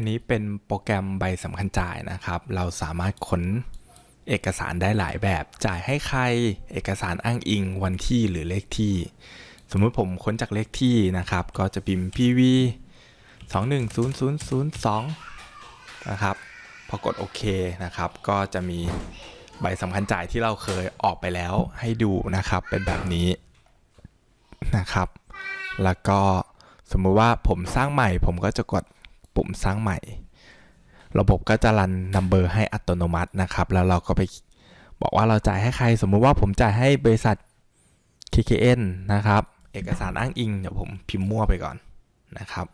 ันนี้เป็นโปรแกรมใบสำคัญจ่ายนะครับ เราสามารถค้นเอกสารได้หลายแบบ จ่ายให้ใคร เอกสารอ้างอิง วันที่หรือเลขที่ สมมุติผมค้นจากเลขที่นะครับ ก็จะพิมพ์ PV 210002นะครับ พอกดโอเคนะครับ ก็จะมีใบสำคัญจ่ายที่เราเคยออกไปแล้วให้ดูนะครับ เป็นแบบนี้นะครับ แล้วก็สมมุติว่าผมสร้างใหม่ผมก็จะกด ปุ่มสร้างใหม่ ระบบก็จะรันนัมเบอร์ให้อัตโนมัตินะครับ แล้วเราก็ไปบอกว่าเราจ่ายให้ใคร สมมุติว่าผมจ่ายให้บริษัท KKN นะครับ เอกสารอ้างอิง เดี๋ยวผมพิมพ์มั่วไปก่อนนะครับ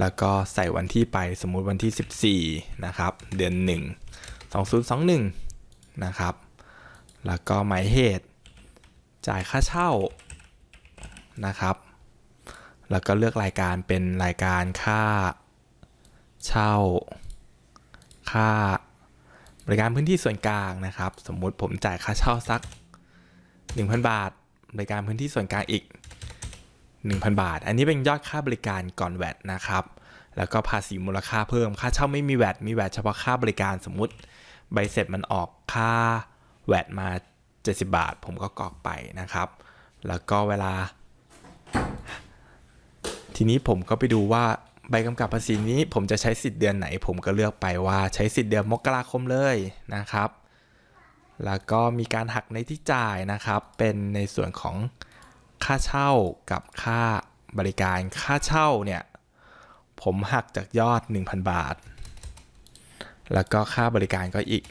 แล้วก็ใส่วันที่ไปสมมุติวันที่ 14 นะครับ เดือน 1 2021 นะครับ แล้วก็หมายเหตุ จ่ายค่าเช่า นะครับ แล้วก็เลือกรายการเป็นรายการค่าเช่า ค่าบริการพื้นที่ส่วนกลางนะครับ สมมุติผมจ่ายค่าเช่าสัก 1,000 บาท บริการพื้นที่ส่วนกลางอีก 1,000 บาท อันนี้เป็นยอดค่าบริการก่อนแวดนะครับ แล้วก็ภาษีมูลค่าเพิ่ม ค่าเช่าไม่มีแวดมีแวดเฉพาะค่าบริการสมมุติใบเสร็จมันออกค่าแวดมา 70 บาท ผมก็กรอกไปนะครับ แล้วก็เวลา ทีนี้ผมก็ไปดูว่าใบกำกับภาษีนี้ผมจะใช้สิทธิ์เดือนไหน ผมก็เลือกไปว่าใช้สิทธิ์เดือนมกราคมเลยนะครับ แล้วก็มีการหักในที่จ่ายนะครับ เป็นในส่วนของค่าเช่ากับค่าบริการค่าเช่าเนี่ยผมหักจากยอด 1,000 บาท แล้วก็ค่าบริการก็อีก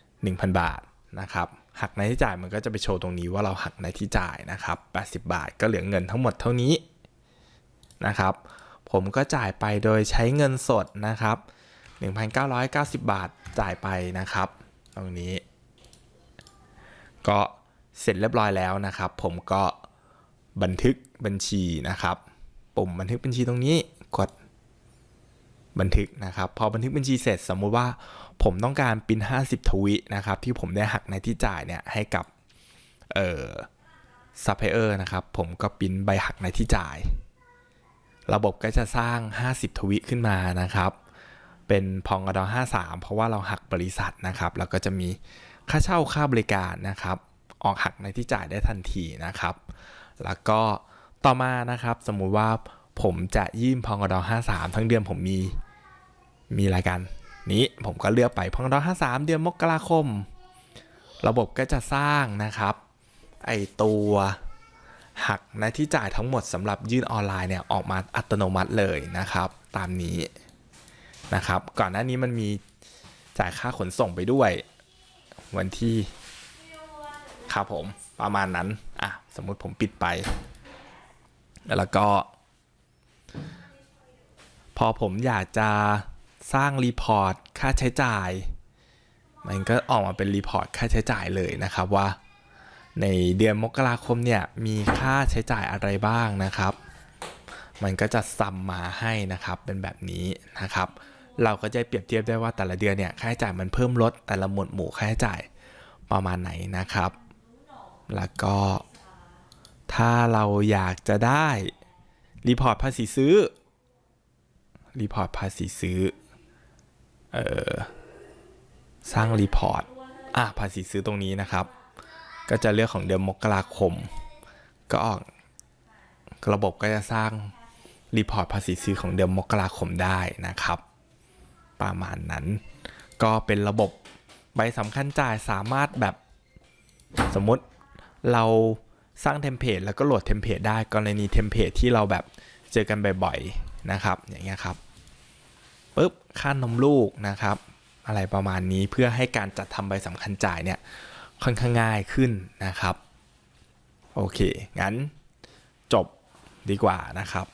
1,000 บาทนะครับ หักในที่จ่ายมันก็จะไปโชว์ตรงนี้ว่าเราหักในที่จ่ายนะครับ 80 บาทก็เหลือเงินทั้งหมดเท่านี้ นะครับ ผมก็จ่ายไปโดยใช้เงินสดนะครับ 1,990 บาทจ่ายไปนะครับ ตรงนี้ ก็เสร็จเรียบร้อยแล้วนะครับ ผมก็บันทึกบัญชีนะครับ ปุ่มบันทึกบัญชีตรงนี้กดบันทึกนะครับ พอบันทึกบัญชีเสร็จสมมุติว่าผมต้องการปริ้น50 ทวินะครับ ที่ผมได้หักในที่จ่ายเนี่ยให้กับเอ่อซัพพลายเออร์นะครับ ผมก็ปิ้นใบหักในที่จ่าย ระบบก็จะสร้าง 50 ทวิขึ้นมานะครับ เป็นพองอดอ53 เพราะว่าเราหักบริษัทนะครับแล้วก็จะมีค่าเช่าค่าบริการนะครับ ออกหักในที่จ่ายได้ทันทีนะครับ แล้วก็ต่อมานะครับ สมมุติว่าผมจะยื่นพองอดอ53 ทั้งเดือนผมมีมีรายการนี้ผมก็เลือกไปพองอดอ53 เดือนมกราคม ระบบก็จะสร้างนะครับ ไอตัว หักในที่จ่ายทั้งหมดสำหรับยื่นออนไลน์เนี่ยออกมาอัตโนมัติเลยนะครับ ตามนี้นะครับ ก่อนหน้านี้มันมีจ่ายค่าขนส่งไปด้วย วันที่ครับผมประมาณนั้นอะสมมุติผมปิดไป แล้วก็ พอผมอยากจะสร้างรีพอร์ตค่าใช้จ่าย มันก็ออกมาเป็นรีพอร์ตค่าใช้จ่ายเลยนะครับว่า ในเดือนมกราคมเนี่ยมีค่าใช้จ่ายอะไรบ้างนะครับ มันก็จะซัมมาให้นะครับเป็นแบบนี้นะครับ เราก็จะเปรียบเทียบได้ว่าแต่ละเดือนเนี่ยค่าใช้จ่ายมันเพิ่มลดแต่ละหมวดหมู่ค่าใช้จ่ายประมาณไหนนะครับ แล้วก็ ถ้าเราอยากจะได้รีพอร์ตภาษีซื้อรีพอร์ตภาษีซื้อเออสร้างรีพอร์ตอะภาษีซื้อตรงนี้นะครับ ก็จะเลือกของเดือนมกราคม ก็ออกระบบก็จะสร้างรีพอร์ตภาษีซื้อของเดือนมกราคมได้นะครับ ประมาณนั้น ก็เป็นระบบใบสำคัญจ่ายสามารถแบบสมมติเราสร้างเทมเพลตแล้วก็โหลดเทมเพลตได้กรณีเทมเพลตที่เราแบบเจอกันบ่อยๆนะครับ อย่างเงี้ยครับปุ๊บค่านมลูกนะครับ อะไรประมาณนี้เพื่อให้การจัดทำใบสำคัญจ่ายเนี่ย ค่อนข้างง่ายขึ้นนะครับ โอเค งั้นจบดีกว่านะครับ